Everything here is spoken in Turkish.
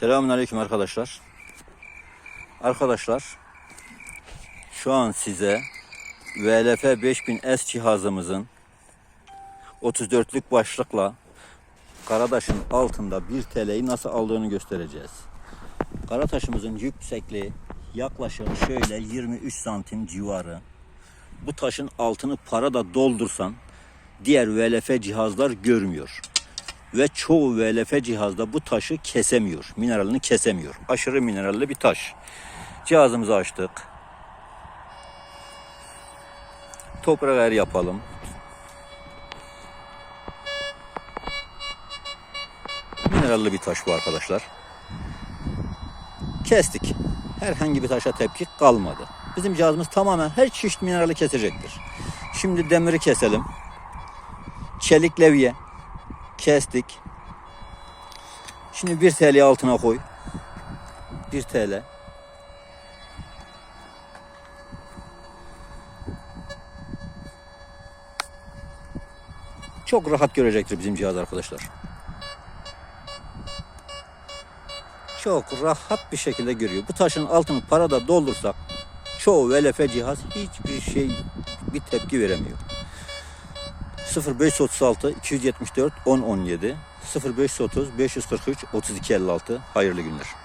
Selamünaleyküm arkadaşlar. Arkadaşlar şu an size VLF 5000S cihazımızın 34'lük başlıkla Karataş'ın altında 1 TL'yi nasıl aldığını göstereceğiz. Karataş'ımızın yüksekliği yaklaşık şöyle 23 santim civarı. Bu taşın altını para da doldursan diğer VLF cihazlar görmüyor ve çoğu VLF cihazda bu taşı kesemiyor. Mineralini kesemiyor. Aşırı mineralli bir taş. Cihazımızı açtık. Toprak ayarı yapalım. Mineralli bir taş bu arkadaşlar. Kestik. Herhangi bir taşa tepki kalmadı. Bizim cihazımız tamamen her çeşit minerali kesecektir. Şimdi demiri keselim. Çelik levye kestik. Şimdi 1 TL altına koy. 1 TL. Çok rahat görecektir bizim cihaz arkadaşlar. Çok rahat bir şekilde görüyor. Bu taşın altını parada doldursak çoğu VLF cihaz hiçbir şey bir tepki veremiyor. 0536 274 1017 0530 543 3256 hayırlı günler.